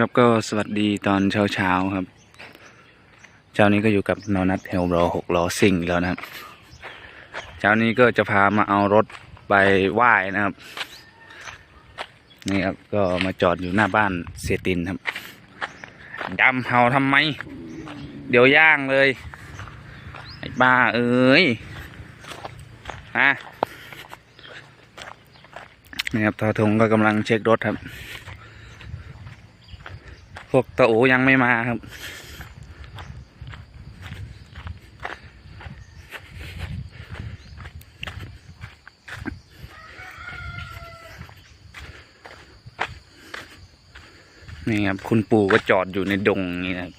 ครับก็สวัสดีตอนเช้าเช้าครับเจ้านี้ก็อยู่กับนอนัทเฮลโรหกล้อซิ่งแล้วนะครับ เช้านี้ก็จะพามาเอารถไปไหว้นะครับ นี่ครับก็มาจอดอยู่หน้าบ้านเสียตินครับดำเฮาทำไม เดี๋ยวย่างเลย ไอ้บ้าเอ้ยฮะนี่ครับทอทงก็กำลังเช็ครถครับ พวกตะโอยังไม่มาครับ นี่ครับ คุณปู่ก็จอดอยู่ในดงนี่ครับ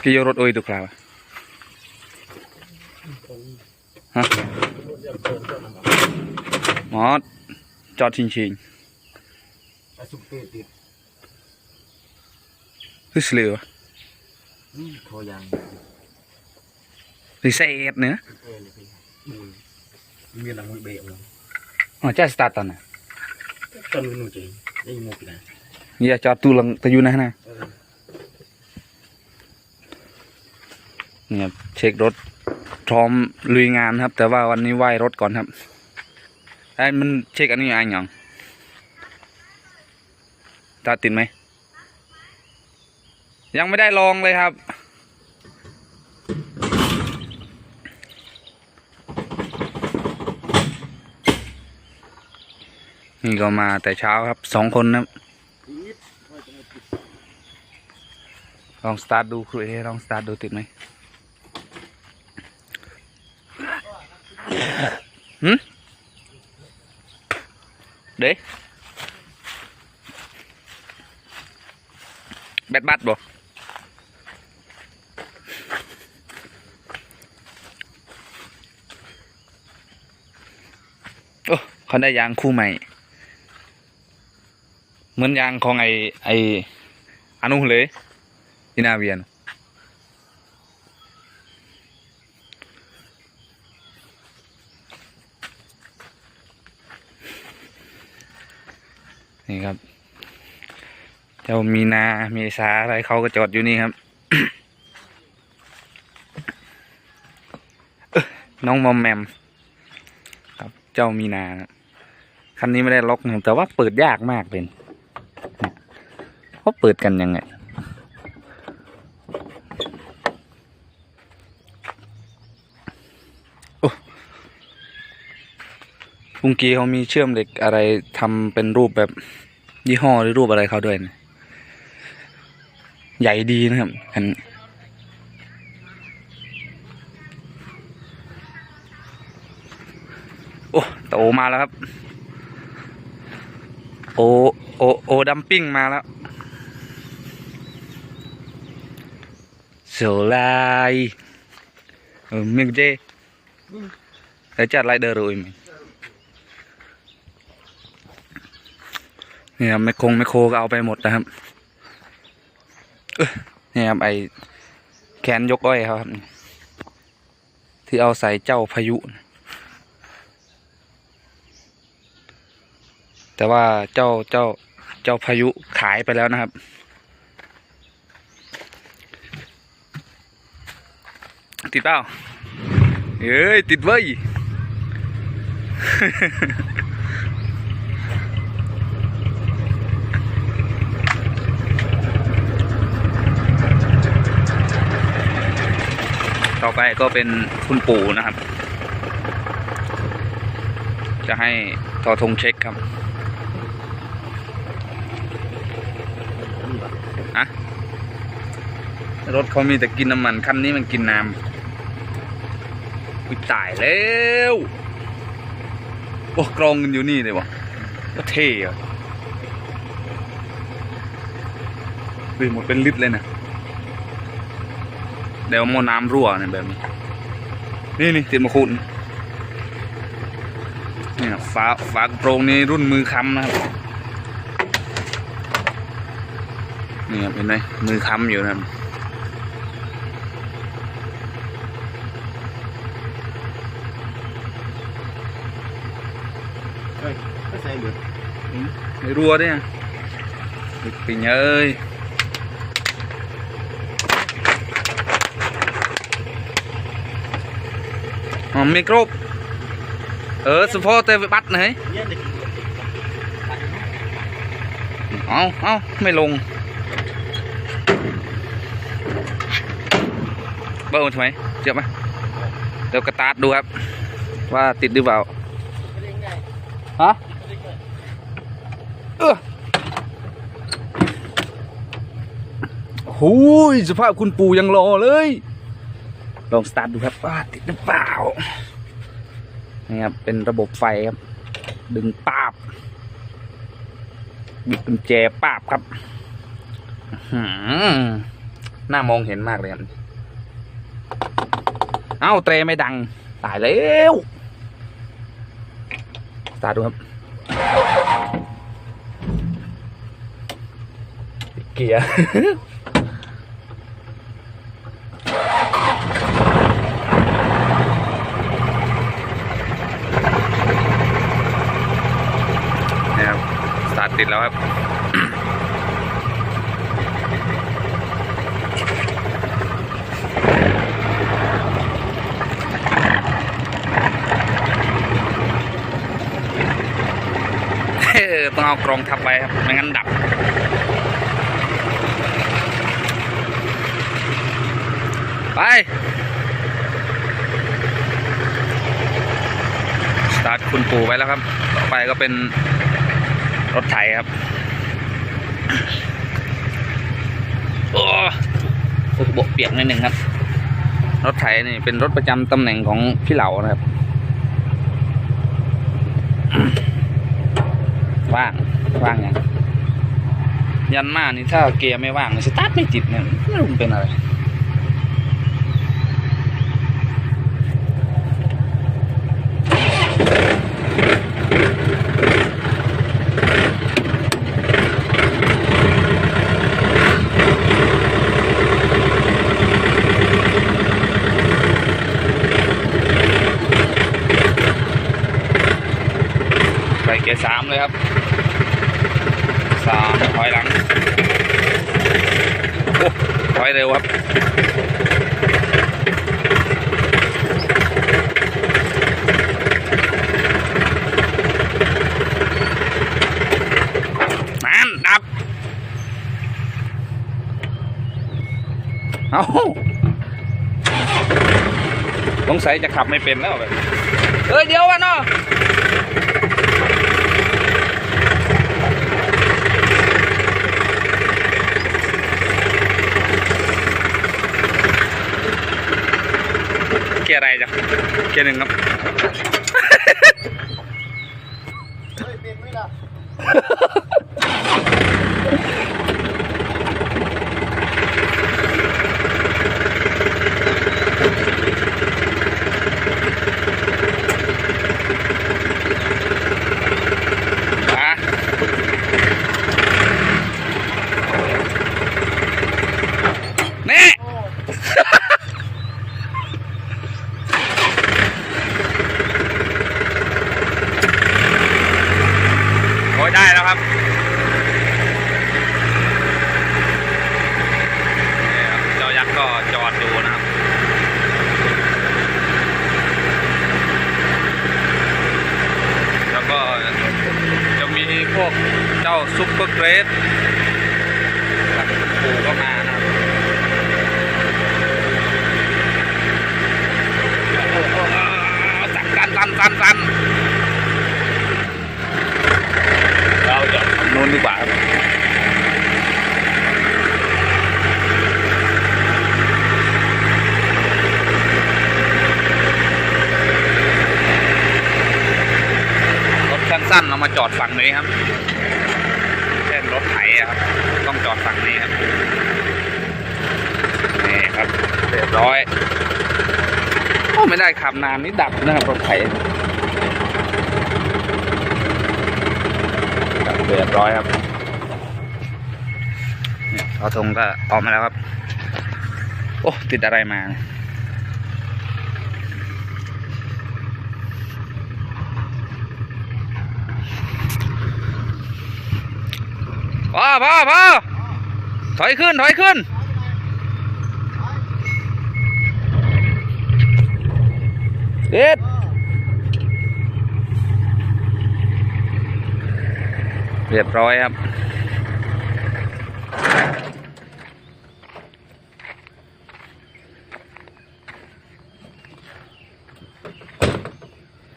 พี่ยรถโอ้ยดูคราวฮะ มอจอดชิงชิงอาสุกเตะติดคือเสือนี่โทรยังหรือเศษเนื้อเออเลยพี่มุยมีหลังมุยเบะเลยอ๋อจะสตาร์ทตอนน่ะตอนนู้นหนูจริงได้มุกนะอย่าจอดตู้หลังตะยูนะนะเออเนี่ยครับเช็ครถพร้อมลุยงานครับ แต่ว่าวันนี้ไหว้รถก่อนครับ ไอ้มันเช็คอันนี้อันหยังตาติดไหม ยังไม่ได้ลองเลยครับ นี่ก็มาแต่เช้าครับสองคนนะครับติดว่าจะไม่ติดลองสตาร์ทดูครูเอลองสตาร์ทดูติดไหมหืม เด้แบตบัตบ่โอ้เขาได้ยางคู่ใหม่ เหมือนยางของไอไออนุเลยที่นาเวียน นี่ครับ เจ้ามีนา มีสาอะไรเขาก็จอดอยู่นี่ครับ น้องมอมแมม ครับ เจ้ามีนาคันนี้ไม่ได้ล็อกนะแต่ว่าเปิดยากมากเป็นเขาเปิดกันยังไง ลุงกีเขามีเชื่อมเหล็กอะไรทำเป็นรูปแบบยี่ห้อหรือรูปอะไรเขาด้วยนะใหญ่ดีนะครับอันโอ้โตมาแล้วครับ โอโอโอดัมปิ้งมาแล้วโซลายเออเมียงเจแล้วจัดไรเดอร์ rồi mình นี่ครับไม่คงไม่โคก็เอาไปหมดนะครับนี่ครับไอแขนยกอ้อยเขาครับ ที่เอาใส่เจ้าพายุ แต่ว่าเจ้าเจ้าเจ้าพายุขายไปแล้วนะครับ ติดเปล่าเอ้ยติดเว้ย ต่อไปก็เป็นคุณปู่นะครับ จะให้ทอทงเช็คครับอะรถเขามีแต่กินน้ำมันคันนี้มันกินน้ำอุ้ยตายแล้วโอ้กรองกันอยู่นี่เลยวะก็เท่อะวิ่งหมดเป็นลิตรเลยนะ เดี๋ยวมอน้ำรั่วเนี่ยแบบนี้ นี่นี่ติดมาคุณเนี่ยฝาฝากระโปรงนี้รุ่นมือค้ำนะครับนี่ครับเห็นไหมมือค้ำอยู่นะครับฮ้ยไม่ใช่เบิดไม่รัวเนี่ยปิงเอ้ยอ๋อไม่ครบเออสปอร์ตเตไปบัดหน่อย เนี่ยเด็ก เอาเอบเออสุภาเอาไม่ลงเบิ้ลทำไมเจ็บไหมเดี๋ยวกระตาร์ทดูครับว่าติดหรือเปล่าฮะเออหูยสภาพคุณปู่ยังรอเลย ลองสตาร์ทดูครับว่าติดหรือเปล่านี่ครับเป็นระบบไฟครับ ดึงปาบบิดกุญแจปาบครับอื้อหือหน้ามองเห็นมากเลยครับเอ้าเตรไม่ดัง ตายแล้วสตาร์ทดูครับเกียร์ นี่ครับ ส ตาร์ทติดแล้วครับต้องเอากรงทับไว้ครับ ไม่งั้นดับ ไป สตาร์ทคุณปู่ไว้แล้วครับ ต่อไปก็เป็น รถไถครับโอ้โอ้โบกเปียกนิดหนึ่งครับ รถไถนี่เป็นรถประจำตำแหน่งของพี่เหลานะครับ ว่าง ว่างยังยันมานี่ถ้าเกียร์ไม่ว่างนี่สตาร์ทไม่ติดเนี่ยไม่รู้มันเป็นอะไร เกียร์สามเลยครับสามถอยหลังโอ้ถอยเร็วครับนั่นดับเอาสงสัยจะขับไม่เป็นแล้วแบบเอ้ยเดี๋ยววะเนาะ เกียร์อะไรจ้ะเกียร์หนึ่งครับ เฮ้ยเป็นไหมล่ะ มานี่ โอ้ยได้แล้วครับนี่ครับเจ้ายักษ์ก็จอดอยู่นะครับ แล้วก็จะมี พวกเจ้าซุปเปอร์เกรดกับปูก็มานะครับโอ้โหสั่นสั่นสั่นสั่นสั่นเราจะทำนู้นดีกว่าครับรถ สั้นเรามาจอดฝั่งนี้ครับ เช่นรถไถครับ ต้องจอดฝั่งนี้ครับ นี่ครับ เรียบร้อย โอ้ไม่ได้ขับนานนี่ดับนะครับรถไถดับเรียบร้อยครับนี่ยเอาธงก็ออกมาแล้วครับ โอ้ ติดอะไรมา เนี่ยพอพอถอยขึ้น ถอยขึ้น เด็ดเรียบร้อยครับ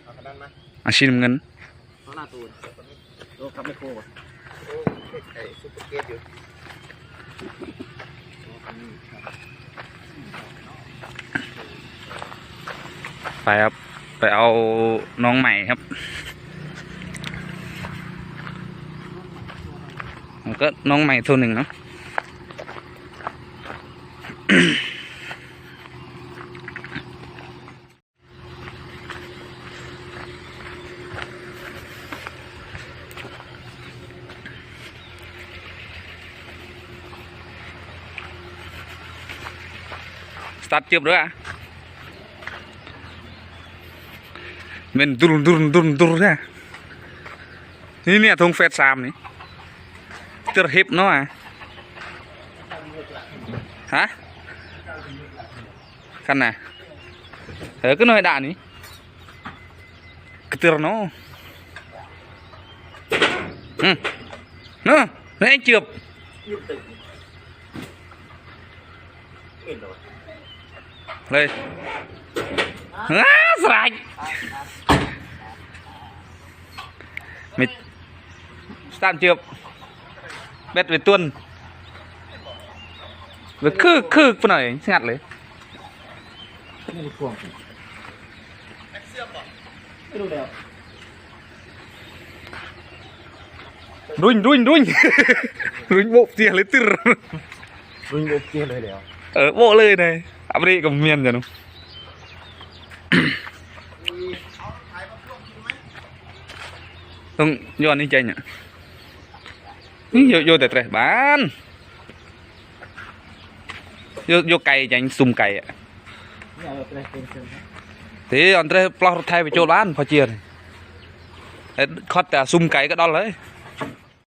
เอาขนาดนั้นไหมอาชีพเงินเอาหน้าตูนโลครับไม่โค้งโอ้ ไอ้ซุปเปอร์เกตอยู่ไปครับ ไปเอาน้องใหม่ครับ มันก็น้องใหม่ตัวหนึ่งเนาะ สตาร์ทจืบด้วยอะมันดุรุนดุรุนดุรุนดุรุนนะนี่เนี่ยธงเฟสสามนี่เตอร์ฮิปเนาะอะฮะคันน่ะเออก็น้อยด่านี่กระเตือเนาะอืมเนาะนี่ไอ้เจือบ เอ็นเหรอ เลยอ้าสลายไม่สตาร์ทเจือบเบ็ดไปตุนเบ็ดคือคือปะหน่อยสงัดเลยไม่ได้ควงไអាមេរិកក៏មានដែរនោះនឹងយកនេះចេញនេះយកយកតែត្រេះបានយកយកកៃចាញ់ស៊ុំកៃទេអន្តរេះផ្លោះរថែបញ្ចូលបានផាជាតិខត់តែស៊ុំកៃក៏ដល់ហើយ